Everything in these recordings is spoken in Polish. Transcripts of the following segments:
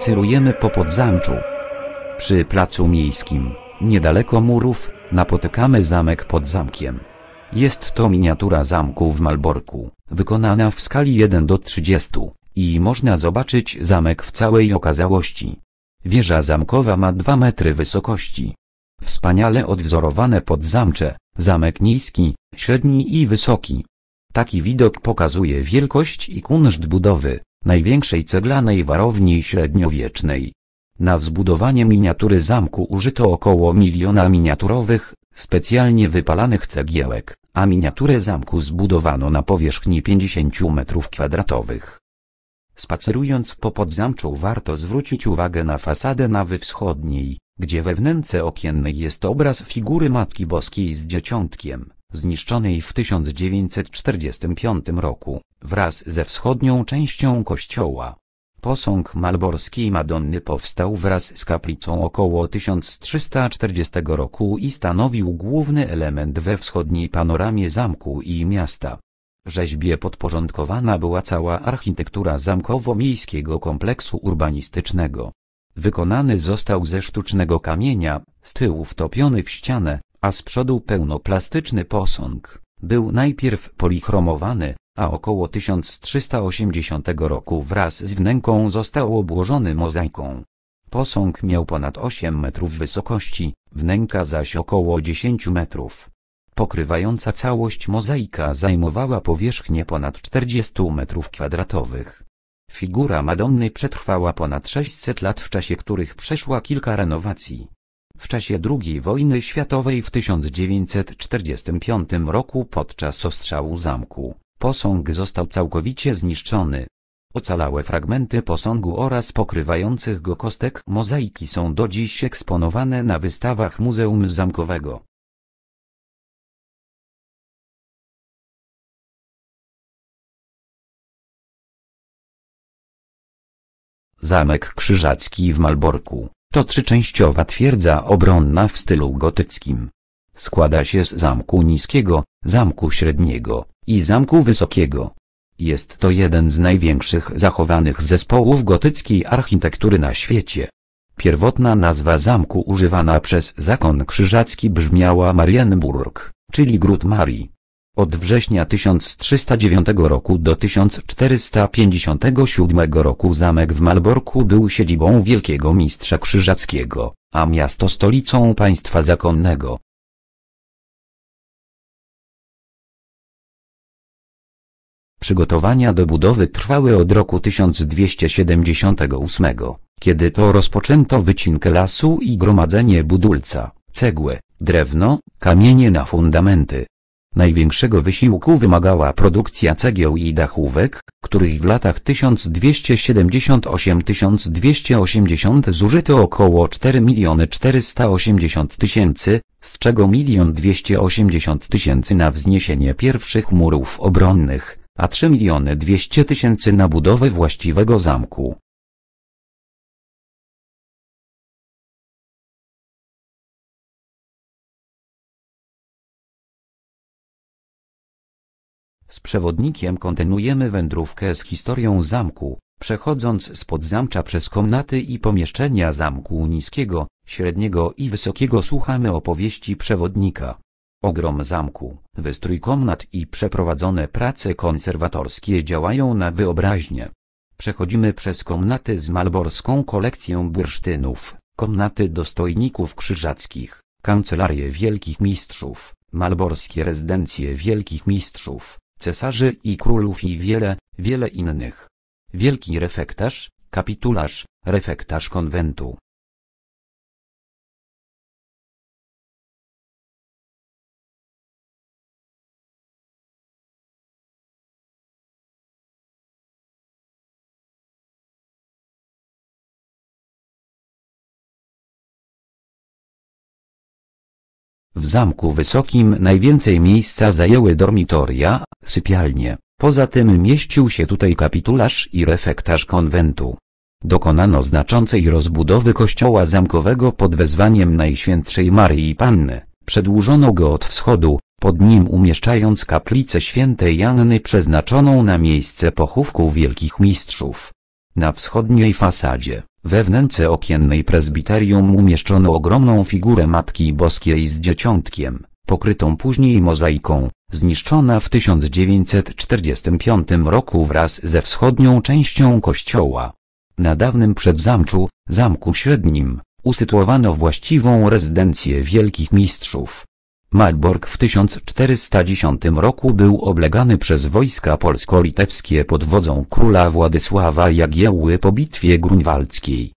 Spacerujemy po Podzamczu. Przy placu miejskim, niedaleko murów, napotykamy zamek pod zamkiem. Jest to miniatura zamku w Malborku, wykonana w skali 1 do 30 i można zobaczyć zamek w całej okazałości. Wieża zamkowa ma 2 metry wysokości. Wspaniale odwzorowane podzamcze, zamek niski, średni i wysoki. Taki widok pokazuje wielkość i kunszt budowy, największej ceglanej warowni średniowiecznej. Na zbudowanie miniatury zamku użyto około miliona miniaturowych, specjalnie wypalanych cegiełek, a miniaturę zamku zbudowano na powierzchni 50 metrów kwadratowych. Spacerując po podzamczu warto zwrócić uwagę na fasadę nawy wschodniej, gdzie we wnęce okiennej jest obraz figury Matki Boskiej z Dzieciątkiem, zniszczonej w 1945 roku, wraz ze wschodnią częścią kościoła. Posąg malborskiej Madonny powstał wraz z kaplicą około 1340 roku i stanowił główny element we wschodniej panoramie zamku i miasta. Rzeźbie podporządkowana była cała architektura zamkowo-miejskiego kompleksu urbanistycznego. Wykonany został ze sztucznego kamienia, z tyłu wtopiony w ścianę, a z przodu pełnoplastyczny posąg. Był najpierw polichromowany, a około 1380 roku wraz z wnęką został obłożony mozaiką. Posąg miał ponad 8 metrów wysokości, wnęka zaś około 10 metrów. Pokrywająca całość mozaika zajmowała powierzchnię ponad 40 metrów kwadratowych. Figura Madonny przetrwała ponad 600 lat w czasie których przeszła kilka renowacji. W czasie II wojny światowej w 1945 roku podczas ostrzału zamku, posąg został całkowicie zniszczony. Ocalałe fragmenty posągu oraz pokrywających go kostek mozaiki są do dziś eksponowane na wystawach Muzeum Zamkowego. Zamek Krzyżacki w Malborku to trzyczęściowa twierdza obronna w stylu gotyckim. Składa się z zamku niskiego, zamku średniego i zamku wysokiego. Jest to jeden z największych zachowanych zespołów gotyckiej architektury na świecie. Pierwotna nazwa zamku używana przez zakon krzyżacki brzmiała Marienburg, czyli Gród Marii. Od września 1309 roku do 1457 roku zamek w Malborku był siedzibą wielkiego mistrza krzyżackiego, a miasto stolicą państwa zakonnego. Przygotowania do budowy trwały od roku 1278, kiedy to rozpoczęto wycinkę lasu i gromadzenie budulca, cegłę, drewno, kamienie na fundamenty. Największego wysiłku wymagała produkcja cegieł i dachówek, których w latach 1278-1280 zużyto około 4 miliony 480 tysięcy, z czego milion 280 tysięcy na wzniesienie pierwszych murów obronnych, a 3 miliony 200 tysięcy na budowę właściwego zamku. Z przewodnikiem kontynuujemy wędrówkę z historią zamku, przechodząc z podzamcza przez komnaty i pomieszczenia zamku niskiego, średniego i wysokiego słuchamy opowieści przewodnika. Ogrom zamku, wystrój komnat i przeprowadzone prace konserwatorskie działają na wyobraźnię. Przechodzimy przez komnaty z malborską kolekcją bursztynów, komnaty dostojników krzyżackich, kancelarię wielkich mistrzów, malborskie rezydencje wielkich mistrzów, cesarzy i królów i wiele, wiele innych. Wielki refektarz, kapitularz, refektarz konwentu. W zamku wysokim najwięcej miejsca zajęły dormitoria, sypialnie, poza tym mieścił się tutaj kapitularz i refektarz konwentu. Dokonano znaczącej rozbudowy kościoła zamkowego pod wezwaniem Najświętszej Maryi Panny, przedłużono go od wschodu, pod nim umieszczając kaplicę świętej Janny przeznaczoną na miejsce pochówku wielkich mistrzów. Na wschodniej fasadzie, we wnęce okiennej prezbiterium umieszczono ogromną figurę Matki Boskiej z Dzieciątkiem, pokrytą później mozaiką, zniszczona w 1945 roku wraz ze wschodnią częścią kościoła. Na dawnym przedzamczu, zamku średnim, usytuowano właściwą rezydencję wielkich mistrzów. Malbork w 1410 roku był oblegany przez wojska polsko-litewskie pod wodzą króla Władysława Jagiełły po bitwie grunwaldzkiej.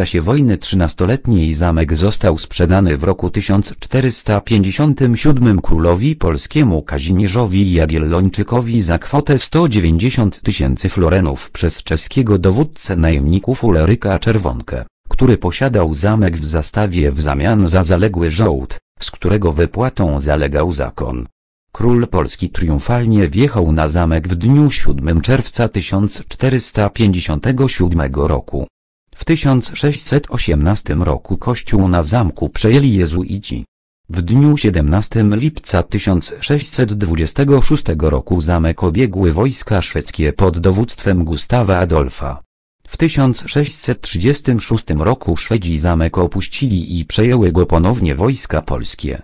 Czasie wojny trzynastoletniej zamek został sprzedany w roku 1457 królowi polskiemu Kazimierzowi Jagiellończykowi za kwotę 190 tysięcy florenów przez czeskiego dowódcę najemników Uleryka Czerwonkę, który posiadał zamek w zastawie w zamian za zaległy żołd, z którego wypłatą zalegał zakon. Król Polski triumfalnie wjechał na zamek w dniu 7 czerwca 1457 roku. W 1618 roku kościół na zamku przejęli jezuici. W dniu 17 lipca 1626 roku zamek obiegły wojska szwedzkie pod dowództwem Gustawa Adolfa. W 1636 roku Szwedzi zamek opuścili i przejęły go ponownie wojska polskie.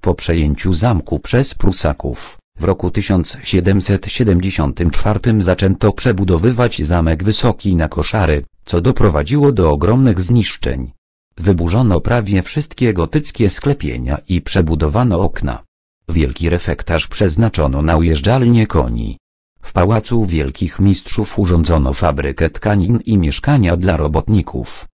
Po przejęciu zamku przez Prusaków, w roku 1774 zaczęto przebudowywać zamek wysoki na koszary, co doprowadziło do ogromnych zniszczeń. Wyburzono prawie wszystkie gotyckie sklepienia i przebudowano okna. Wielki refektarz przeznaczono na ujeżdżalnię koni. W Pałacu Wielkich Mistrzów urządzono fabrykę tkanin i mieszkania dla robotników.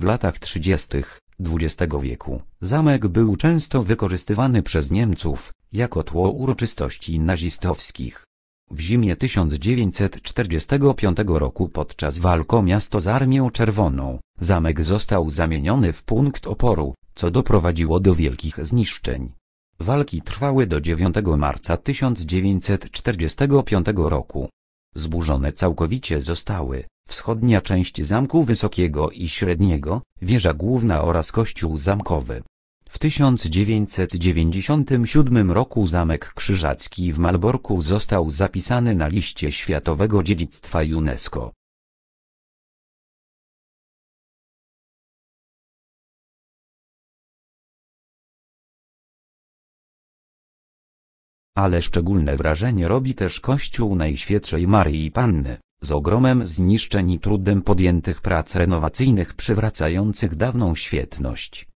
W latach 30. XX wieku zamek był często wykorzystywany przez Niemców jako tło uroczystości nazistowskich. W zimie 1945 roku podczas walk o miasto z Armią Czerwoną, zamek został zamieniony w punkt oporu, co doprowadziło do wielkich zniszczeń. Walki trwały do 9 marca 1945 roku. Zburzone całkowicie zostały wschodnia część zamku wysokiego i średniego, wieża główna oraz kościół zamkowy. W 1997 roku Zamek Krzyżacki w Malborku został zapisany na liście Światowego Dziedzictwa UNESCO. Ale szczególne wrażenie robi też kościół Najświętszej Maryi Panny, z ogromem zniszczeń i trudem podjętych prac renowacyjnych przywracających dawną świetność.